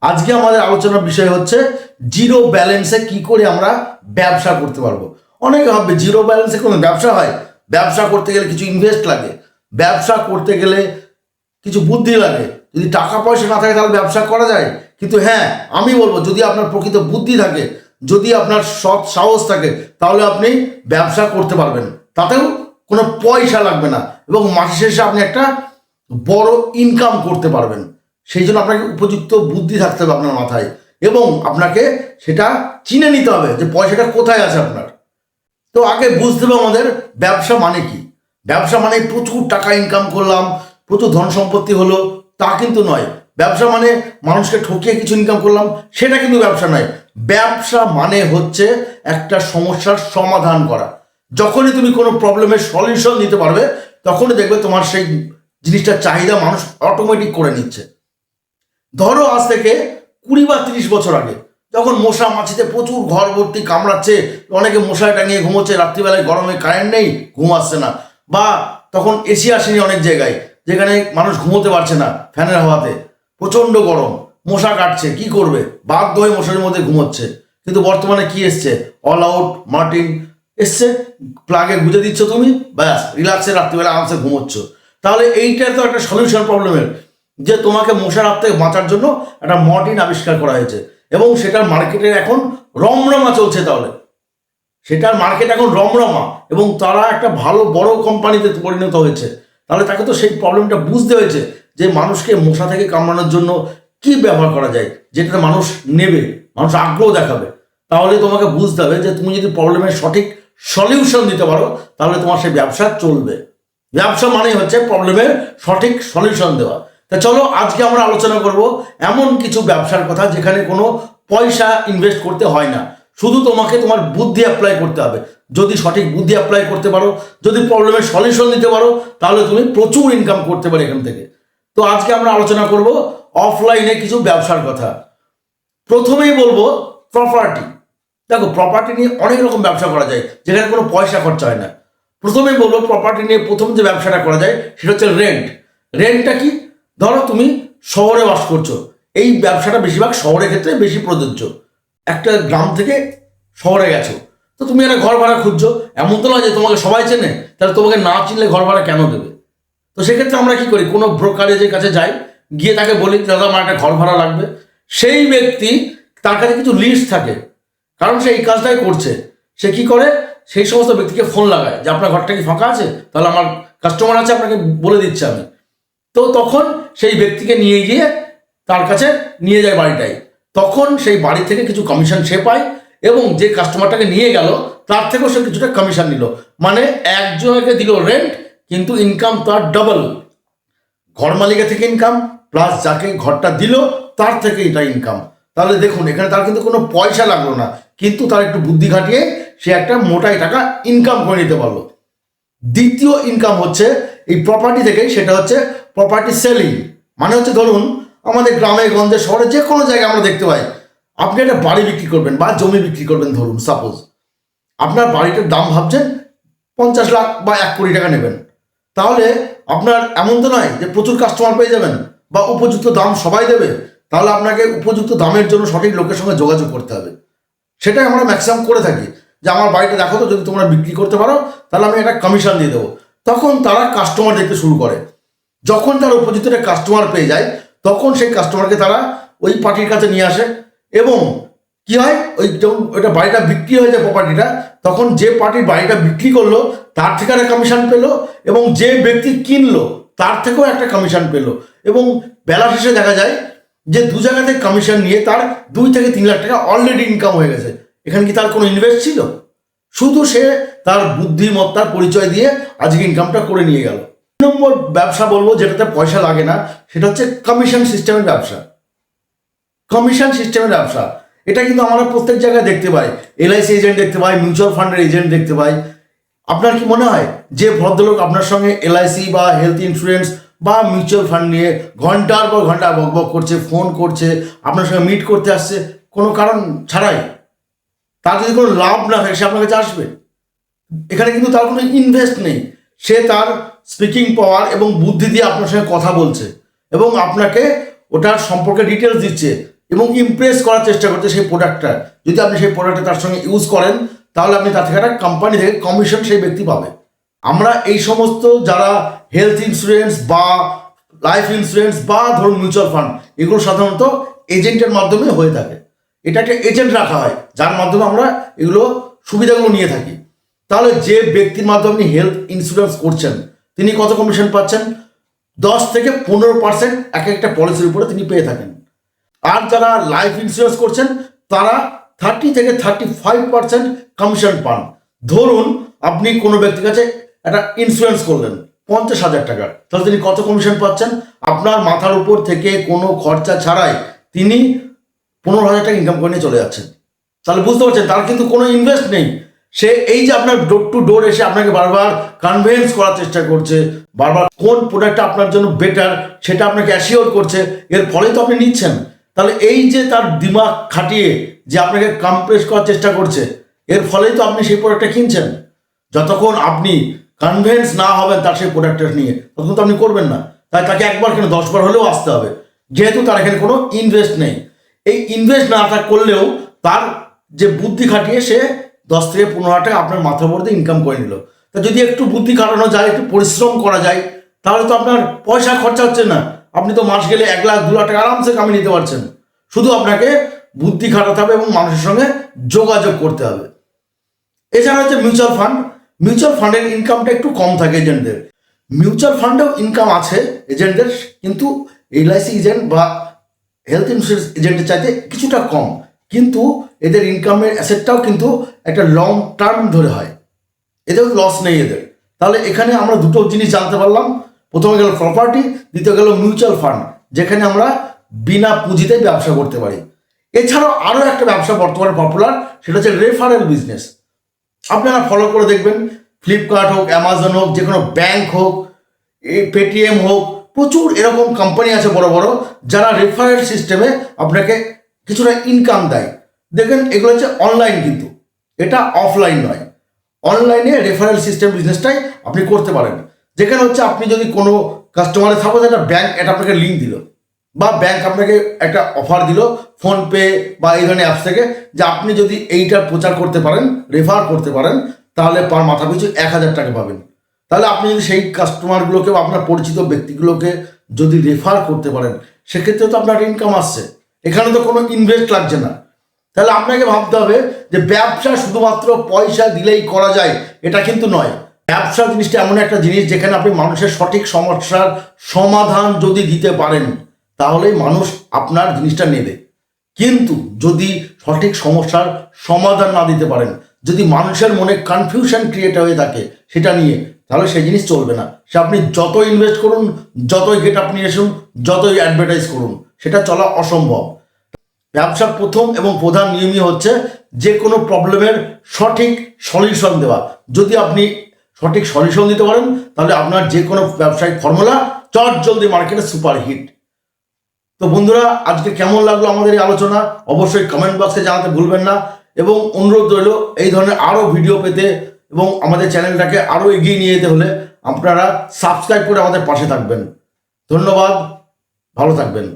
আজকে আমাদের আলোচনার বিষয় হচ্ছে জিরো ব্যালেন্সে কি করে আমরা ব্যবসা করতে পারব। অনেকে ভাববে জিরো ব্যালেন্সে কোনো ব্যবসা হয়? ব্যবসা করতে গেলে কিছু ইনভেস্ট লাগে। ব্যবসা করতে গেলে কিছু বুদ্ধি লাগে। যদি টাকা পয়সা না থাকে তাহলে ব্যবসা করা যায়? কিন্তু হ্যাঁ আমি বলব যদি আপনার প্রকৃত বুদ্ধি থাকে, যদি আপনার সৎ সাহস থাকে, তাহলে আপনি ব্যবসা করতে পারবেন। তাতেও কোনো পয়সা লাগবে না এবং মাসের শেষে আপনি একটা বড় ইনকাম করতে পারবেন। সেই জন্য আপনাকে উপযুক্ত বুদ্ধি থাকতে হবে আপনার মাথায়। এবং আপনাকে সেটা চিনে নিতে হবে যে পয়সাটা কোথায় আছে আপনার। তো আগে বুঝতে হবে আমাদের ব্যবসা মানে কি? ব্যবসা মানে প্রচুর টাকা ইনকাম করলাম, প্রচুর ধন সম্পত্তি হলো, তা কিন্তু নয়। ব্যবসা মানে মানুষকে ঠকিয়ে কিছু ইনকাম করলাম, সেটা কিন্তু ব্যবসা নয়। ব্যবসা মানে হচ্ছে একটা সমস্যার সমাধান করা। যখনই তুমি কোনো প্রবলেমের সলিউশন দিতে পারবে, তখনই দেখবে তোমার সেই জিনিসটার চাহিদা মানুষ অটোমেটিক করে নিচ্ছে। ধরো আজ থেকে কুড়ি বা তিরিশ বছর আগে, যখন মশা মাছিতে প্রচুর ঘর ভর্তি কামড়াচ্ছে, অনেকে মশায় টাঙিয়ে ঘুমোচ্ছে, রাত্রিবেলায় গরমে কারেন্ট নেই, ঘুম আসছে না। বা তখন এসি আসেনি অনেক জায়গায়, যেখানে মানুষ ঘুমোতে পারছে না ফ্যানের হাওয়াতে। প্রচণ্ড গরম, মশা কাটছে, কি করবে? বাধ্য হয়ে মশারির মধ্যে ঘুমোচ্ছে। কিন্তু বর্তমানে কি এসছে? অল আউট মার্টিন এসছে প্লাগে গুঁজে দিচ্ছ তুমি, ব্যাস রিল্যাক্সে রাত্রিবেলা আরামসে ঘুমোচ্ছ। তাহলে এইটার তো একটা সলিউশন প্রবলেমের যে তোমাকে মশার হাত থেকে বাঁচার জন্য একটা মর্টিন আবিষ্কার করা হয়েছে। এবং সেটার মার্কেটের এখন রমরমা চলছে তাহলে। সেটার মার্কেট এখন রমরমা এবং তারা একটা ভালো বড় কোম্পানিতে পরিণত হয়েছে। তাহলে তাকে তো সেই প্রবলেমটা বুঝতে হয়েছে যে মানুষকে মশা থেকে কামড়ানোর জন্য কি ব্যবহার করা যায়, যেটাতে মানুষ নেবে, মানুষ আগ্রহ দেখাবে। তাহলে তোমাকে বুঝতে হবে যে তুমি যদি প্রবলেমের সঠিক সলিউশন দিতে পারো, তাহলে তোমার সেই ব্যবসা চলবে। ব্যবসা মানেই হচ্ছে প্রবলেমের সঠিক সলিউশন দেওয়া। তা চলো আজকে আমরা আলোচনা করব এমন কিছু ব্যবসার কথা যেখানে কোনো পয়সা ইনভেস্ট করতে হয় না। শুধু তোমাকে তোমার বুদ্ধি অ্যাপ্লাই করতে হবে। যদি সঠিক বুদ্ধি অ্যাপ্লাই করতে পারো, যদি প্রবলেমের সলিউশন দিতে পারো, তাহলে তুমি প্রচুর ইনকাম করতে পারো এখান থেকে। তো আজকে আমরা আলোচনা করব অফলাইনে কিছু ব্যবসার কথা। প্রথমেই বলব প্রপার্টি দেখো প্রপার্টি নিয়ে অনেক রকম ব্যবসা করা যায়, যেখানে কোনো পয়সা খরচা হয় না। প্রথমেই বলব প্রপার্টি নিয়ে প্রথম যে ব্যবসাটা করা যায়, সেটা হচ্ছে রেন্ট রেন্টটা কি? ধরো তুমি শহরে বাস করছ। এই ব্যবসাটা বেশিরভাগ শহরের ক্ষেত্রে বেশি প্রযোজ্য। একটা গ্রাম থেকে শহরে গেছো। তো তুমি একটা ঘর ভাড়া খুঁজছো। এমন তো নয় যে তোমাকে সবাই চেনে। তাহলে তোমাকে না চিনলে ঘর ভাড়া কেন দেবে? তো সেক্ষেত্রে আমরা কি করি? কোনো ব্রোকারেজের কাছে যাই, গিয়ে তাকে বলি, দাদা, আমার একটা ঘর ভাড়া লাগবে। সেই ব্যক্তি, তার কাছে কিছু লিস্ট থাকে। কারণ সে এই কাজটাই করছে। সে কি করে? সেই সমস্ত ব্যক্তিকে ফোন লাগায় যে, আপনার ঘরটা কি ফাঁকা আছে? তাহলে আমার কাস্টমার আছে, আপনাকে বলে দিচ্ছে আমি। তো তখন সেই ব্যক্তিকে নিয়ে গিয়ে তার কাছে নিয়ে যায় বাড়িটাই। তখন সেই বাড়ি থেকে কিছু কমিশন সে পায় এবং যে কাস্টমারটাকে নিয়ে গেল, তার থেকেও সে কিছুটা কমিশন নিল। মানে একজনকে দিল রেন্ট কিন্তু ইনকাম তার ডবল ঘর মালিকের থেকে ইনকাম প্লাস যাকে ঘরটা দিল, তার থেকে এটা ইনকাম তাহলে দেখুন, এখানে তার কিন্তু কোনো পয়সা লাগল না, কিন্তু তার একটু বুদ্ধি খাটিয়ে সে একটা মোটাই টাকা ইনকাম করে নিতে পারল। দ্বিতীয় ইনকাম হচ্ছে এই প্রপার্টি থেকে সেটা হচ্ছে প্রপার্টি সেলিং মানে হচ্ছে ধরুন, আমাদের গ্রামে, গঞ্জে, শহরে যে কোনো জায়গায় আমরা দেখতে পাই, আপনি একটা বাড়ি বিক্রি করবেন বা জমি বিক্রি করবেন ধরুন সাপোজ আপনার বাড়িটার দাম ভাবছেন পঞ্চাশ লাখ বা এক কোটি টাকা নেবেন। তাহলে আপনার এমন তো নয় যে প্রচুর কাস্টমার পেয়ে যাবেন বা উপযুক্ত দাম সবাই দেবে, তাহলে আপনাকে উপযুক্ত দামের জন্য সঠিক লোকের সঙ্গে যোগাযোগ করতে হবে। সেটাই আমরা ম্যাক্সিমাম করে থাকি। যে আমার বাড়িটা দেখো তো, যদি তোমরা বিক্রি করতে পারো, তাহলে আমি একটা কমিশন দিয়ে দেবো। তখন তারা কাস্টমার দেখতে শুরু করে। যখন তারা উপযুক্ত একটা কাস্টমার পেয়ে যায়, তখন সেই কাস্টমারকে তারা ওই পার্টির কাছে নিয়ে আসে এবং কি হয়? ওই যখন ওইটা বাড়িটা বিক্রি হয়ে যায় প্রপার্টিটা তখন যে পার্টির বাড়িটা বিক্রি করল, তার থেকে একটা কমিশন পেল এবং যে ব্যক্তি কিনলো, তার থেকেও একটা কমিশন পেল এবং বেলা শেষে দেখা যায় যে দু জায়গাতে কমিশন নিয়ে তার দুই থেকে তিন লাখ টাকা অলরেডি ইনকাম হয়ে গেছে। এখানে কি তার কোনো ইনভেস্ট ছিল? শুধু সে তার বুদ্ধিমত্তার পরিচয় দিয়ে আজকে ইনকামটা করে নিয়ে গেল। নম্বর ব্যবসা বলব, যেটাতে পয়সা লাগে না, সেটা হচ্ছে কমিশন সিস্টেমের ব্যবসা। কমিশন সিস্টেমের ব্যবসা। এটা কিন্তু আমরা প্রত্যেক জায়গায় দেখতে পাই। এলআইসি এজেন্ট দেখতে পাই মিউচুয়াল ফান্ডের এজেন্ট দেখতে পাই। আপনার কি মনে হয়, যে ভদ্রলোক আপনার সঙ্গে এলআইসি বা হেলথ ইন্স্যুরেন্স বা মিউচুয়াল ফান্ড নিয়ে ঘণ্টার পর ঘণ্টা বক বক করছে ফোন করছে, আপনার সঙ্গে মিট করতে আসছে, কোনো কারণ ছাড়াই? তার যদি কোনো লাভ না থাকে, সে আপনার কাছে আসবে। এখানে কিন্তু তার কোনো ইনভেস্ট নেই। সে তার স্পিকিং পাওয়ার এবং বুদ্ধি দিয়ে আপনার সঙ্গে কথা বলছে এবং আপনাকে ওটার সম্পর্কে ডিটেলস দিচ্ছে এবং ইমপ্রেস করার চেষ্টা করছে সেই প্রোডাক্টটা যদি আপনি সেই প্রোডাক্টটা তার সঙ্গে ইউজ করেন, তাহলে আপনি তার থেকে একটা কোম্পানি থেকে কমিশন সেই ব্যক্তি পাবে। আমরা এই সমস্ত যারা হেলথ ইন্স্যুরেন্স বা লাইফ ইন্স্যুরেন্স বা ধরুন মিউচুয়াল ফান্ড এগুলো সাধারণত এজেন্টের মাধ্যমে হয়ে থাকে। এটা একটা এজেন্ট রাখা হয়, যার মাধ্যমে আমরা এগুলো সুবিধাগুলো নিয়ে থাকি। তাহলে যে ব্যক্তির মাধ্যমে আপনি হেলথ ইন্স্যুরেন্স করছেন, তিনি কত কমিশন পাচ্ছেন? দশ থেকে পনেরো পার্সেন্ট এক একটা পলিসির উপরে তিনি পেয়ে থাকেন। আর যারা লাইফ ইন্স্যুরেন্স করছেন, তারা থার্টি থেকে থার্টি ফাইভ পার্সেন্ট কমিশন পান। ধরুন, আপনি কোনো ব্যক্তির কাছে একটা ইন্স্যুরেন্স করলেন, পঞ্চাশ হাজার টাকা। তাহলে তিনি কত কমিশন পাচ্ছেন? আপনার মাথার উপর থেকে কোনো খরচা ছাড়াই তিনি পনেরো হাজার টাকা ইনকাম করে নিয়ে চলে যাচ্ছেন তাহলে বুঝতে পারছেন, তার কিন্তু কোনো ইনভেস্ট নেই। সে এই যে আপনার ডোর টু ডোর এসে আপনাকে বারবার কনভেন্স করার চেষ্টা করছে, বারবার কোন প্রোডাক্টটা আপনার জন্য বেটার সেটা আপনাকে অ্যাসিওর করছে, এর ফলে তো আপনি নিচ্ছেন। তাহলে এই যে তার দিমাগ খাটিয়ে যে আপনাকে কমপ্রেস করার চেষ্টা করছে, এর ফলেই তো আপনি সেই প্রোডাক্টটা কিনছেন। যতক্ষণ আপনি কনভেন্স না হবেন তার সেই প্রোডাক্টটা নিয়ে, ততক্ষণ তো আপনি করবেন না। তাই তাকে একবার কেন, দশবার হলেও আসতে হবে। যেহেতু তার এখানে কোনো ইনভেস্ট নেই। এই ইনভেস্ট না থাক করলেও তার যে বুদ্ধি খাটিয়ে সে দশ থেকে পনেরো হাজার টাকা আপনার মাথার উপর ইনকাম করে নিল। তা যদি একটু বুদ্ধি খাটানো যায়, একটু পরিশ্রম করা যায়, তাহলে তো আপনার পয়সা খরচা হচ্ছে না। আপনি তো মাস গেলে এক লাখ, দু লাখ টাকা আরামসে কামিয়ে নিতে পারছেন। শুধু আপনাকে বুদ্ধি খাটাতে হবে এবং মানুষের সঙ্গে যোগাযোগ করতে হবে। এছাড়া হচ্ছে মিউচুয়াল ফান্ড মিউচুয়াল ফান্ডের ইনকামটা একটু কম থাকে এজেন্টদের মিউচুয়াল ফান্ডেও ইনকাম আছে এজেন্টদের কিন্তু এলআইসি এজেন্ট বা হেলথ ইন্স্যুরেন্স এজেন্টের চাইতে কিছুটা কম। কিন্তু এদের ইনকামের অ্যাসেটটাও কিন্তু একটা লং টার্ম ধরে হয়। এতেও লস নেই এদের। তাহলে এখানে আমরা দুটো জিনিস জানতে পারলাম। প্রথমে গেল প্রপার্টি দ্বিতীয় গেল মিউচুয়াল ফান্ড যেখানে আমরা বিনা পুঁজিতে ব্যবসা করতে পারি। এছাড়াও আরও একটা ব্যবসা বর্তমানে পপুলার সেটা হচ্ছে রেফারেল বিজনেস আপনারা ফলো করে দেখবেন। ফ্লিপকার্ট হোক অ্যামাজন হোক যে কোনো ব্যাংক হোক পেটিএম হোক প্রচুর এরকম কোম্পানি আছে বড় বড়, যারা রেফারেল সিস্টেমে আপনাকে কিছুটা ইনকাম দেয়। দেখবেন এগুলো হচ্ছে অনলাইন কিন্তু। এটা অফলাইন নয়। অনলাইনে রেফারেল সিস্টেম বিজনেসটাই আপনি করতে পারেন। যেখানে হচ্ছে আপনি যদি কোনো কাস্টমারে সাপোজ একটা ব্যাংক এটা আপনাকে লিঙ্ক দিল। বা ব্যাংক আপনাকে একটা অফার দিল ফোনপে বা এই ধরনের অ্যাপস থেকে, যে আপনি যদি এইটা প্রচার করতে পারেন রেফার করতে পারেন, তাহলে পার মাথা পিছু এক হাজার টাকা পাবেন। তাহলে আপনি যদি সেই কাস্টমারগুলোকে বা আপনার পরিচিত ব্যক্তিগুলোকে যদি রেফার করতে পারেন, সেক্ষেত্রে তো আপনার ইনকাম আসছে। এখানে তো কোনো ইনভেস্ট লাগছে না। তাহলে আপনাকে ভাবতে হবে যে ব্যবসা শুধুমাত্র পয়সা দিলেই করা যায়, এটা কিন্তু নয়। ব্যবসা জিনিসটা এমন একটা জিনিস যেখানে আপনি মানুষের সঠিক সমস্যার সমাধান যদি দিতে পারেন, তাহলেই মানুষ আপনার জিনিসটা নেবে। কিন্তু যদি সঠিক সমস্যার সমাধান না দিতে পারেন, যদি মানুষের মনে কনফিউশন ক্রিয়েট হয়ে থাকে, সেটা নিয়ে তাহলে সেই জিনিস চলবে না। সে আপনি যত ইনভেস্ট করুন, যতই গেট আপনি আসুন, যতই অ্যাডভার্টাইজ করুন, সেটা চলা অসম্ভব। ব্যবসার প্রথম এবং প্রধান নিয়মই হচ্ছে যে কোনো প্রবলেমের সঠিক সলিউশন দেওয়া। যদি আপনি সঠিক সলিউশন দিতে পারেন, তাহলে আপনার যে কোনো ব্যবসায়িক ফর্মুলা চট জলদি মার্কেটে সুপার হিট তো বন্ধুরা, আজকে কেমন লাগল আমাদের এই আলোচনা? অবশ্যই কমেন্ট বক্সে জানাতে ভুলবেন না। এবং অনুরোধ রইল, এই ধরনের আরও ভিডিও পেতে এবং আমাদের চ্যানেলটাকে আরও এগিয়ে নিয়ে যেতে হলে আপনারা সাবস্ক্রাইব করে আমাদের পাশে থাকবেন। ধন্যবাদ, ভালো থাকবেন।